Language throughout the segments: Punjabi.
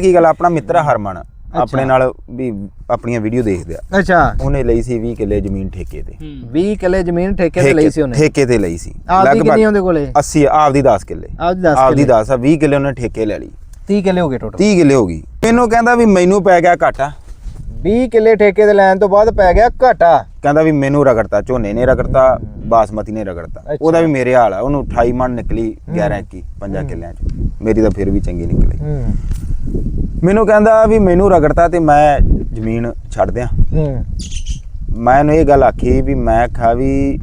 ਕੀ ਗੱਲ ਆ, ਆਪਣਾ ਮਿੱਤਰ ਆ ਹਰਮਨ। ਆਪਣੇ ਨਾਲ ਵੀ ਆਪਣੀਆਂ ਵੀਡੀਓ ਦੇਖਦੇ ਆ। ਅੱਛਾ। ਉਹਨੇ ਲਈ ਸੀ 20 ਕਿੱਲੇ ਜ਼ਮੀਨ ਠੇਕੇ ਤੇ। 20 ਕਿੱਲੇ ਜ਼ਮੀਨ ਠੇਕੇ ਤੇ ਲਈ ਸੀ ਉਹਨੇ? ਠੇਕੇ ਤੇ ਲਈ ਸੀ। ਆਪਦੀ ਕਿੰਨੀ ਉਹਦੇ ਕੋਲੇ? 80 ਆਪਦੀ 10 ਕਿੱਲੇ। ਆਪਦੀ 10 ਆਪਦੀ 10 ਆ 20 ਕਿੱਲੇ ਉਹਨੇ ਠੇਕੇ ਲੈ ਲਈ। 30 ਕਿੱਲੇ ਹੋ ਗਏ ਟੋਟਲ 30 ਕਿੱਲੇ ਹੋ ਗਈ। ਮੈਨੂੰ ਕਹਿੰਦਾ ਵੀ ਮੈਨੂੰ ਪੈ ਗਿਆ ਘਾਟਾ। 20 ਕਿੱਲੇ ਠੇਕੇ ਤੇ ਲੈਣ ਤੋਂ ਬਾਅਦ ਪੈ ਗਿਆ ਘਾਟਾ। ਕਹਿੰਦਾ ਵੀ ਮੈਨੂੰ ਰਗੜਤਾ ਝੋਨੇ ਨੇ ਰਗੜਤਾ ਬਾਸਮਤੀ ਨੇ ਰਗੜਤਾ। ਉਹਦਾ ਵੀ ਮੇਰੇ ਹਾਲ ਆ। ਉਹਨੂੰ 28 ਮਣ ਨਿਕਲੀ 11 21 ਪੰਜਾਂ ਕਿੱਲਿਆਂ ਚ। ਮੇਰੀ ਤਾਂ ਫਿਰ ਵੀ ਚੰਗੀ ਨਿਕਲੀ। ਹੂੰ। ਮੈਨੂੰ ਕਹਿੰਦਾ ਵੀ ਮੈਨੂੰ ਰਗੜਤਾ ਤੇ ਮੈਂ ਜ਼ਮੀਨ ਛੱਡ ਦਿਆਂ। ਹੂੰ। ਮੈਂ ਇਹਨੂੰ ਇਹ ਗੱਲ ਆਖੀ ਵੀ ਮੈਂ ਕਿਹਾ ਵੀ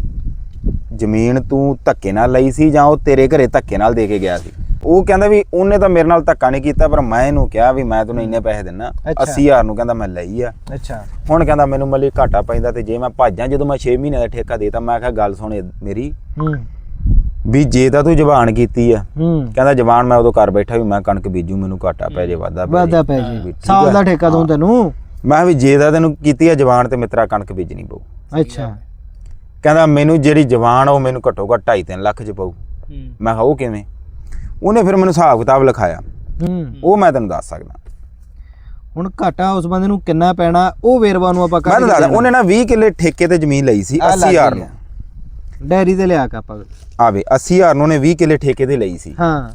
ਜ਼ਮੀਨ ਤੂੰ ਧੱਕੇ ਨਾਲ ਲਈ ਸੀ ਜਾਂ ਉਹ ਤੇਰੇ ਘਰੇ ਧੱਕੇ ਨਾਲ ਦੇ ਕੇ ਗਿਆ ਸੀ। ਉਹ ਕਹਿੰਦਾ ਵੀ ਉਹਨੇ ਤਾਂ ਮੇਰੇ ਨਾਲ ਧੱਕਾ ਨਹੀਂ ਕੀਤਾ ਪਰ ਮੈਂ ਇਹਨੂੰ ਕਿਹਾ ਵੀ ਮੈਂ ਤੈਨੂੰ ਇੰਨੇ ਪੈਸੇ ਦਿੰਨਾ ਅੱਛਾ। 80000 ਨੂੰ ਕਹਿੰਦਾ ਮੈਂ ਲਈ ਆ। ਅੱਛਾ। ਹੁਣ ਕਹਿੰਦਾ ਮੈਨੂੰ ਮੱਲੀ ਘਾਟਾ ਪੈਂਦਾ ਤੇ ਜੇ ਮੈਂ ਭਾਜਾਂ ਜਦੋਂ ਮੈਂ 6 ਮਹੀਨੇ ਦਾ ਠੇਕਾ ਦੇਤਾ ਮੈਂ ਕਿਹਾ ਗੱਲ ਸੁਣ ਮੇਰੀ। ਹੂੰ। ਵੀ ਜੇ ਤਾਂ ਤੂੰ ਜ਼ਬਾਨ ਕੀਤੀ ਆ ਹੂੰ। ਕਹਿੰਦਾ ਜ਼ਬਾਨ ਮੈਂ ਉਦੋਂ ਕਰ ਬੈਠਾ ਵੀ ਮੈਂ ਕਣਕ ਬੀਜੂ ਮੈਨੂੰ ਘਾਟਾ ਪੈ ਜੇ ਵਾਦਾ ਵਾਦਾ ਪੈ ਜੀ। ਸਾਲ ਦਾ ਠੇਕਾ ਦੂੰ ਤੈਨੂੰ? ਮੈਂ ਵੀ ਜੇ ਤਾਂ ਤੈਨੂੰ ਕੀਤੀ ਆ ਜ਼ਬਾਨ ਤੇ ਮਿੱਤਰਾ ਕਣਕ ਬੀਜਣੀ ਪਊ। ਅੱਛਾ। ਕਹਿੰਦਾ ਮੈਨੂੰ ਜਿਹੜੀ ਜ਼ਬਾਨ ਉਹ ਮੈਨੂੰ ਘੱਟੋ ਘੱਟ 2.5 ਲੱਖ ਚ ਪਊ। ਮੈਂ ਕਿਹਾ ਉਹ ਕਿਵੇਂ? ਉਹਨੇ ਫਿਰ ਮੈਨੂੰ ਹਿਸਾਬ ਕਿਤਾਬ ਲਿਖਾਇਆ। ਹੂੰ। ਉਹ ਮੈਂ ਤੈਨੂੰ ਦੱਸ ਸਕਦਾ। ਹੁਣ ਘਾਟਾ ਉਸ ਬੰਦੇ ਨੂੰ ਕਿੰਨਾ ਪੈਣਾ ਉਹ ਵੇਰਵਾ ਨੂੰ ਆਪਾਂ ਮੈਂ ਤੁਹਾਨੂੰ ਦੱਸਦਾ ਉਹਨੇ ਨਾ 20 ਕਿੱਲੇ ਠੇਕੇ ਤੇ ਜ਼ਮੀਨ ਲਈ ਸੀ ਆਹ ਲੱਗ 80000 ਗਈ ਨੂੰ। ਡੈਰੀ ਤੇ ਲਿਆ ਕੇ ਆਪਾਂ। ਆਵੇ 80000 ਨੂੰ ਉਹਨੇ 20 ਕਿੱਲੇ ਠੇਕੇ ਤੇ ਲਈ ਸੀ। ਹਾਂ।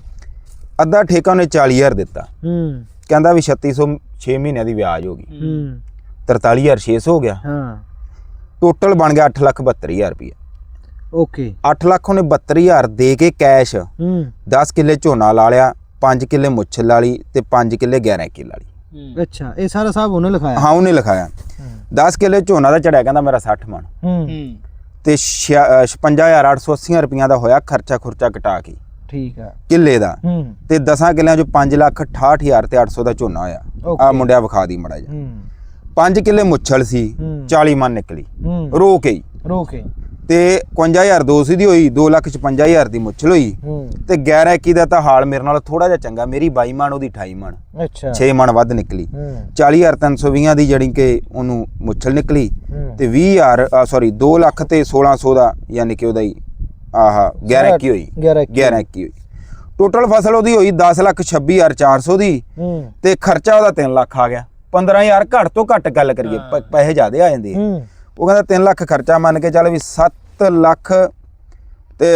ਅੱਧਾ ਠੇਕਾ ਉਹਨੇ 40000 ਦਿੱਤਾ। ਹੂੰ। ਕਹਿੰਦਾ ਵੀ 3600 6 ਮਹੀਨਿਆਂ ਦੀ ਵਿਆਜ ਹੋ ਗਈ। ਹੂੰ। 43600 ਹੋ ਗਿਆ। ਹਾਂ। ਟੋਟਲ ਬਣ ਗਿਆ 8,72,000 ਰੁਪਏ ਓਕੇ। 8 ਲੱਖ ਉਹਨੇ 72000 ਦੇ ਕੇ ਕੈਸ਼। ਹੂੰ। 10 ਕਿੱਲੇ ਝੋਨਾ ਲਾ ਲਿਆ 5 ਕਿੱਲੇ ਮੁੱਛਲ ਵਾਲੀ ਤੇ 5 ਕਿੱਲੇ 11 ਕਿੱਲੇ ਵਾਲੀ ਅੱਛਾ ਇਹ ਸਾਰਾ ਹਿਸਾਬ ਉਹਨੇ ਲਿਖਾਇਆ। ਹਾਂ ਉਹਨੇ ਲਿਖਾਇਆ। 10 ਕਿੱਲੇ ਝੋਨਾ ਦਾ ਚੜਿਆ ਕਹਿੰਦਾ ਮੇਰਾ 60 ਮਣ। ਹੂੰ। ਤੇ 55880 ਰੁਪਈਆ ਦਾ ਹੋਇਆ ਖਰਚਾ ਖੁਰਚਾ ਕਟਾ ਕੇ। ਠੀਕ ਆ। ਕਿੱਲੇ ਦਾ। ਤੇ 10 ਕਿੱਲਿਆਂ ਚੋਂ 5 ਲੱਖ 68000 ਤੇ 800 ਦਾ ਝੋਨਾ ਹੋਇਆ। ਆ. ਮੁੰਡਿਆ ਵਿਖਾ ਦੀ ਮੜਾ ਜਾ ਹੂੰ। 5 ਕਿੱਲੇ ਮੁੱਛਲ ਸੀ ਹੂੰ। 40 ਮਣ ਨਿਕਲੀ। ਰੋ ਕੇ ਹੀ। ਰੋਕੇ ਤੇ 51000 ਦੋ ਸੀ ਦੀ ਹੋਈ 2 ਲੱਖ 55000 ਦੀ ਮੁੱਛਲ ਹੋਈ ਤੇ 11 21 ਦਾ ਤਾਂ ਹਾਲ ਮੇਰੇ ਨਾਲ ਥੋੜਾ ਜਿਹਾ ਚੰਗਾ ਮੇਰੀ 22 ਮਣ ਉਹਦੀ 28 ਮਣ। ਅੱਛਾ। 6 ਮਣ ਵੱਧ ਨਿਕਲੀ। ਹੂੰ। 40320 ਦੀ ਜਿਹੜੀ ਕਿ ਉਹਨੂੰ ਮੁੱਛਲ ਨਿਕਲੀ। ਤੇ 20000 ਸੌਰੀ 2 ਲੱਖ ਤੇ 1600 ਦਾ ਯਾਨੀ ਕਿ ਉਹਦਾ ਹੀ ਆਹ 11 21 ਹੋਈ। 11 21 11 21 ਹੋਈ। ਟੋਟਲ ਫਸਲ ਉਹਦੀ ਹੋਈ 10 ਲੱਖ 26400 ਦੀ। ਤੇ ਖਰਚਾ ਉਹਦਾ 3 ਲੱਖ ਆ ਗਿਆ। 15000 ਘੱਟ ਤੋਂ ਘੱਟ ਗੱਲ ਕਰੀਏ ਪੈਸੇ ਜ਼ਿਆਦੇ ਆ ਜਾਂਦੇ ਉਹ ਕਹਿੰਦਾ 3 ਲੱਖ ਖਰਚਾ ਮੰਨ ਕੇ ਚੱਲ ਵੀ 7 ਲੱਖ ਤੇ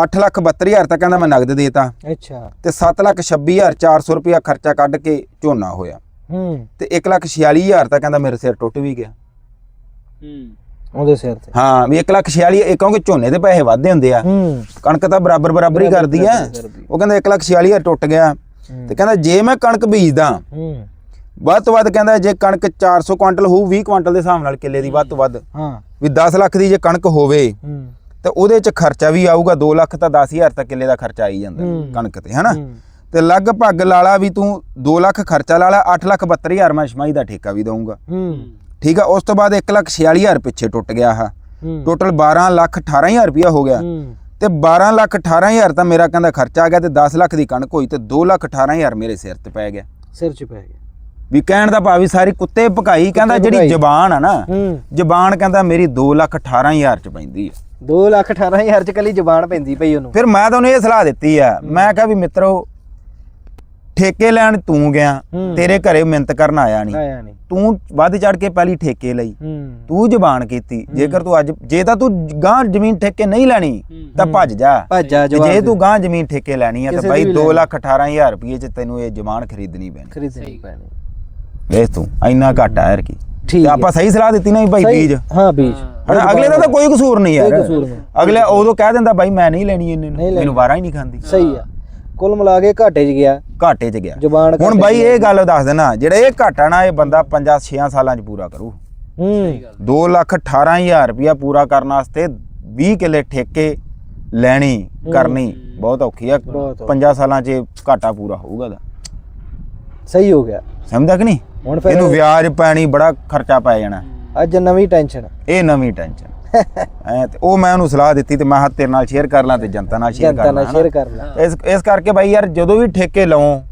8 ਲੱਖ 72000 ਤਾਂ ਕਹਿੰਦਾ ਮੈਂ ਨਗਦ ਦੇਤਾ। ਅੱਛਾ। ਤੇ 7 ਲੱਖ 26400 ਰੁਪਇਆ ਖਰਚਾ ਕੱਢ ਕੇ ਝੋਨਾ ਹੋਇਆ। ਹੂੰ। ਤੇ 1 ਲੱਖ 46000 ਤਾਂ ਕਹਿੰਦਾ ਮੇਰੇ ਸਿਰ ਟੁੱਟ ਵੀ ਗਿਆ। ਉਹਦੇ ਸਿਰ ਤੇ। ਹਾਂ ਵੀ 1 ਲੱਖ 46 ਇਹ ਕਿਉਂਕਿ ਝੋਨੇ ਦੇ ਪੈਸੇ ਵੱਧਦੇ ਹੁੰਦੇ ਆ। ਹੂੰ। ਕਣਕ ਤਾਂ ਬਰਾਬਰ ਬਰਾਬਰ ਹੀ ਕਰਦੀ ਆ। ਉਹ ਕਹਿੰਦਾ 1 ਲੱਖ 46000 ਟੁੱਟ ਗਿਆ। ਤੇ ਕਹਿੰਦਾ ਜੇ ਮੈਂ ਕਣਕ ਬੀਜਦਾ ਹੂੰ। ਵੱਧ ਤੋਂ ਵੱਧ ਕਹਿੰਦਾ ਜੇ ਕਣਕ 400 ਕੁਇੰਟਲ ਹੋਊ 20 ਕੁਇੰਟਲ ਦੇ ਹਿਸਾਬ ਨਾਲ ਕਿੱਲੇ ਦੀ ਵੱਧ ਤੋਂ ਵੱਧ। ਹਾਂ। ਵੀ 10 ਲੱਖ ਦੀ ਜੇ ਕਣਕ ਹੋਵੇ ਹੂੰ। ਤੇ ਉਹਦੇ ਚ ਖਰਚਾ ਵੀ ਆਊਗਾ 2 ਲੱਖ ਤਾਂ 10000 ਤੱਕ ਕਿੱਲੇ ਦਾ ਖਰਚਾ ਆਈ ਜਾਂਦਾ। ਕਣਕ ਤੇ ਹਨਾ। ਤੇ ਲਗਭਗ ਲਾਲਾ ਵੀ ਤੂੰ 2 ਲੱਖ ਖਰਚਾ ਲਾ ਲਾ 8 ਲੱਖ 72000 ਮੈਂ ਸ਼ਮਾਈ ਦਾ ਠੇਕਾ ਵੀ ਦਊਂਗਾ। ਹੂੰ। ਠੀਕ ਆ ਉਸ ਤੋਂ ਬਾਅਦ 1 ਲੱਖ 46000 ਪਿੱਛੇ ਟੁੱਟ ਗਿਆ ਆ ਹੂੰ। ਟੋਟਲ 12 ਲੱਖ 18000 ਰੁਪਇਆ ਹੋ ਗਿਆ। ਤੇ 12 ਲੱਖ 18000 ਤਾਂ ਮੇਰਾ ਕਹਿੰਦਾ ਖਰਚਾ ਆ ਗਿਆ ਤੇ 10 ਲੱਖ ਦੀ ਕਣਕ ਹੋਈ ਤੇ 2 ਲੱਖ 18000 ਮੇਰੇ ਸਿਰ ਤੇ ਪੈ ਗਿਆ। ਸਿਰ ਚ ਪੈ ਗਿਆ। ਵੀ ਕਹਿਣ ਦਾ ਭਾਵ ਵੀ ਸਾਰੀ ਕੁੱਤੇ ਭਕਾਈ ਕਹਿੰਦਾ ਜਿਹੜੀ। ਜ਼ਬਾਨ ਆ ਨਾ ਜ਼ਬਾਨ ਕਹਿੰਦਾ ਮੇਰੀ 2 ਲੱਖ 18000 ਚ ਪੈਂਦੀ ਆ। 2 ਲੱਖ 18000 ਚ ਕੱਲੀ ਜ਼ਬਾਨ ਪੈਂਦੀ ਪਈ ਉਹਨੂੰ। ਫਿਰ ਮੈਂ ਤਾਂ ਉਹਨੂੰ ਇਹ ਸਲਾਹ ਦਿੱਤੀ ਆ ਮੈਂ ਕਿਹਾ ਵੀ ਮਿੱਤਰੋ ਠੇਕੇ ਲੈਣ ਤੂੰ ਗਿਆ। ਤੇਰੇ ਘਰੇ ਮਿੰਤ ਕਰਨ ਆਇਆ ਨਹੀਂ ਤੂੰ ਵੱਧ ਚੜ ਕੇ ਪਹਿਲੀ ਠੇਕੇ ਲਈ। ਤੂੰ ਜ਼ਬਾਨ ਕੀਤੀ ਜੇਕਰ ਤੂੰ ਅੱਜ ਜੇ ਤਾਂ ਤੂੰ ਗਾਂ ਜ਼ਮੀਨ ਠੇਕੇ ਨਹੀਂ ਲੈਣੀ ਤਾਂ ਭੱਜ ਜਾ। ਜੇ ਤੂੰ ਗਾਂ ਜ਼ਮੀਨ ਠੇਕੇ ਲੈਣੀ ਆ ਤਾਂ ਬਾਈ ਵੀ 2 ਲੈਣੀ। ਲੱਖ 18000 ਰੁਪਏ ਚ ਤੈਨੂੰ ਇਹ ਜ਼ਬਾਨ ਖਰੀਦਣੀ ਪੈਣੀ। ਖਰੀਦਣੀ ਪੈਣੀ। ਵੇਖ ਤੂੰ ਇੰਨਾ ਘਾਟਾ ਯਾਰ ਕੀ। ਠੀਕ ਤੇ ਹੈ। ਆਪਾਂ ਸਹੀ ਸਲਾਹ ਦਿੱਤੀ ਨਾ ਵੀ ਭਾਈ ਬੀਜ। ਹਾਂ ਬੀਜ। ਹਨਾ ਅਗਲੇ ਦਾ ਤਾਂ ਕੋਈ ਕਸੂਰ ਨਹੀਂ ਯਾਰ। ਕੋਈ ਕਸੂਰ ਨਹੀਂ। ਅਗਲੇ ਉਦੋਂ ਕਹਿ ਦਿੰਦਾ ਬਾਈ ਮੈਂ ਨਹੀਂ ਲੈਣੀ ਇਹਨੇ ਨੂੰ। ਮੈਨੂੰ ਵਾਰਾ ਹੀ ਨਹੀਂ ਖਾਂਦੀ। ਸਹੀ ਆ। ਕੁੱਲ ਮਿਲਾ ਕੇ ਘਾਟੇ 'ਚ ਗਿਆ। ਘਾਟੇ 'ਚ ਗਿਆ। ਜ਼ੁਬਾਨ ਹੁਣ ਬਾਈ ਇਹ ਗੱਲ ਦੱਸ ਦੇਣਾ ਜਿਹੜਾ ਇਹ ਘਾਟਾ ਨਾ ਇਹ ਬੰਦਾ 5-6 ਸਾਲਾਂ 'ਚ ਪੂਰਾ ਕਰੂ। ਹੂੰ। 2 ਲੱਖ 18000 ਰੁਪਇਆ ਪੂਰਾ ਕਰਨ ਵਾਸਤੇ 20 ਕਿੱਲੇ ਠੇਕੇ ਲੈਣੀ ਕਰਨੀ। ਬਹੁਤ ਔਖੀ ਆ। ਬਹੁਤ ਔਖੀ। 5 ਸਾਲਾਂ 'ਚ ਘਾਟਾ ਪੂਰਾ ਹੋਊਗਾ ਦਾ ਸਹੀ ਹੋ ਗਿਆ। ਸਮਝਦਾ ਕਿ ਨਹੀਂ? ਹੁਣ ਫਿਰ ਇਹਨੂੰ ਵਿਆਜ ਪੈਣੀ ਬੜਾ ਖਰਚਾ ਪੈ ਜਾਣਾ। ਅੱਜ ਨਵੀਂ ਟੈਨਸ਼ਨ। ਇਹ ਨਵੀਂ ਟੈਨਸ਼ਨ। ਐ ਤੇ ਉਹ ਮੈਂ ਉਹਨੂੰ ਸਲਾਹ ਦਿੱਤੀ ਤੇ ਮੈਂ ਹੱਥ ਤੇਰੇ ਨਾਲ ਸ਼ੇਅਰ ਕਰ ਲਾਂ ਤੇ ਜਨਤਾ ਨਾਲ ਸ਼ੇਅਰ ਜਨਤਾ ਕਰ ਨਾਲ ਲਾਂ ਸ਼ੇਅਰ ਕਰ ਲਾ। ਇਸ ਇਸ ਕਰਕੇ ਬਾਈ ਯਾਰ ਜਦੋਂ ਵੀ ਠੇਕੇ ਲਵੋ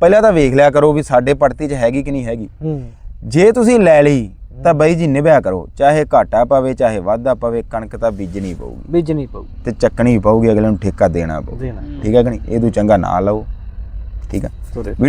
ਪਹਿਲਾਂ ਤਾਂ ਵੇਖ ਲਿਆ ਕਰੋ ਵੀ ਸਾਡੇ ਪੜਤੀ 'ਚ ਹੈਗੀ ਕਿ ਨਹੀਂ ਹੈਗੀ। ਜੇ ਤੁਸੀਂ ਲੈ ਲਈ ਤਾਂ ਬਾਈ ਜੀ ਨਿਭਿਆ ਕਰੋ। ਚਾਹੇ ਘਾਟਾ ਪਵੇ ਚਾਹੇ ਵਾਧਾ ਪਵੇ ਕਣਕ ਤਾਂ ਬੀਜਣੀ ਪਊਗੀ ਬੀਜਣੀ ਪਊ। ਤੇ ਚੱਕਣੀ ਪਊਗੀ ਅਗਲੇ ਨੂੰ ਠੇਕਾ ਦੇਣਾ ਪਊ। ਠੀਕ ਹੈ ਕਿ ਨਹੀਂ? ਇਹ ਤੋਂ ਚੰਗਾ ਨਾ ਲਓ। ਠੀਕ ਹੈ। ਵੀਡੀਓ